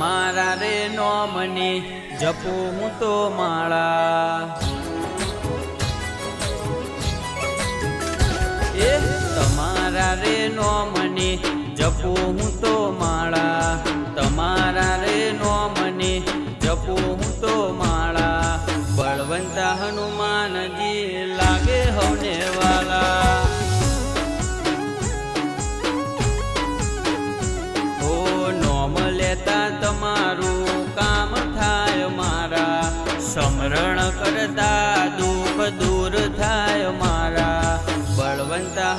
રે નોમની જપું હું તો માળા. એ તમારા રે નોમની જપું હું તો માળા. તમારા રે નોમની જપું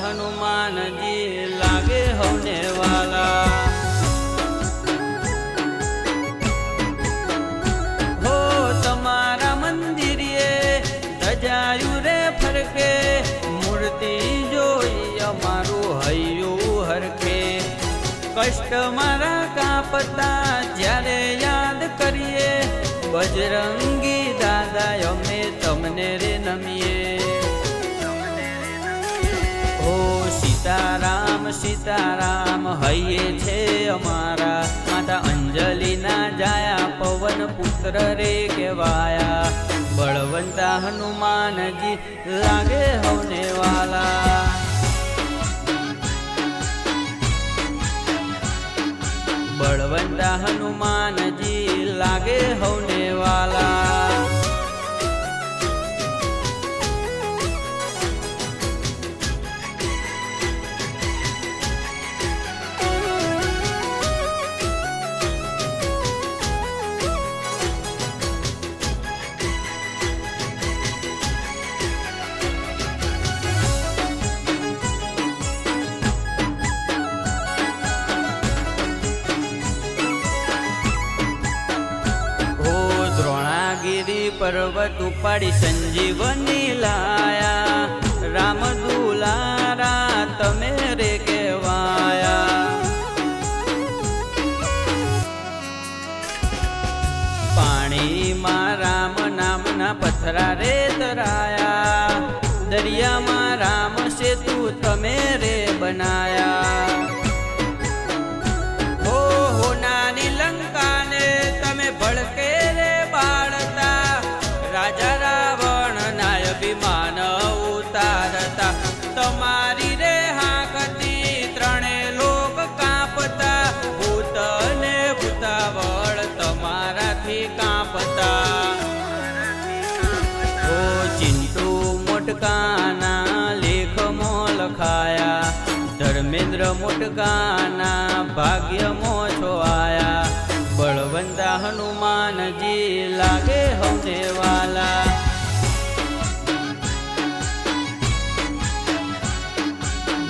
હનુમાનજી લાગે હવને વાલા. હો તમારા મંદિરે ધજાયું રે ફરકે, મૂર્તિ જોઈ અમારું હૈયું હરખે કષ્ટ મારા કાપતા જ્યારે યાદ કરીએ, બજરંગી સીતારામ હૈયે છે અમારા. માતા અંજલિના જાયા પવન પુત્ર રે કેવાયા બળવંતા હનુમાનજી લાગે હવને વાલા. બળવંતા હનુમાનજી લાગે હવને પર્વત ઉપાડી સંજીવની લાયા. રામ દુલારા, તમે રે કેવાયા પાણીમાં રામ નામના પથરા રે તરાયા. દરિયામાં રામ સેતુ તમે રે બનાયા. મોટકાના લેખમાં લખાયા ધર્મેન્દ્ર મોટકાના ભાગ્યમાં છો આયા. બળવંતા હનુમાનજી લાગે હમને વાલા.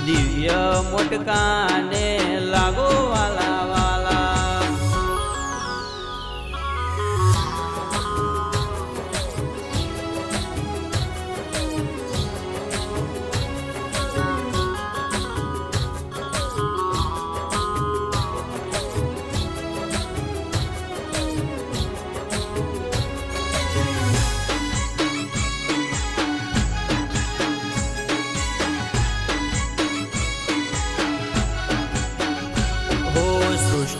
દિવ્ય મોટકાને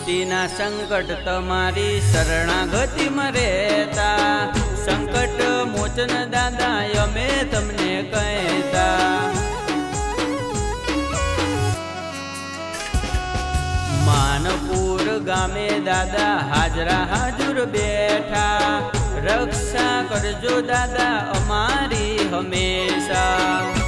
સૃષ્ટિના સંકટ તમારી શરણાગતિમાં રહેતા સંકટ મોચન દાદા અમે તમને કહેતા. માનપુર ગામે દાદા હાજરા હાજુર બેઠા. રક્ષા કરજો દાદા અમારી હંમેશા.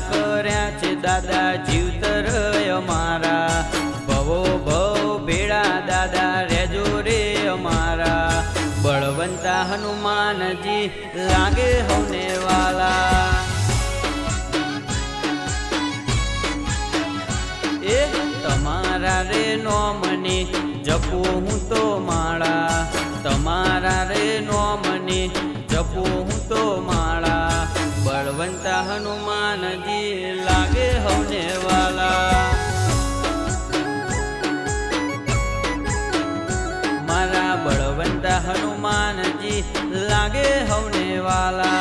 કર્યા છે દાદા જીવતર અમારા ભવો, ભવ ભેડા દાદા રેજો રે અમારા. બળવંતા હનુમાનજી, લાગે હોને વાલા. એ તમારા રે નોમની, જપું હું તો માળા. તમારા રે નોમની, જપું હું તો માળા બળવંતા હનુમાનજી લાગે હવને વાલા. મારા બળવંતા હનુમાનજી લાગે હવને વાલા.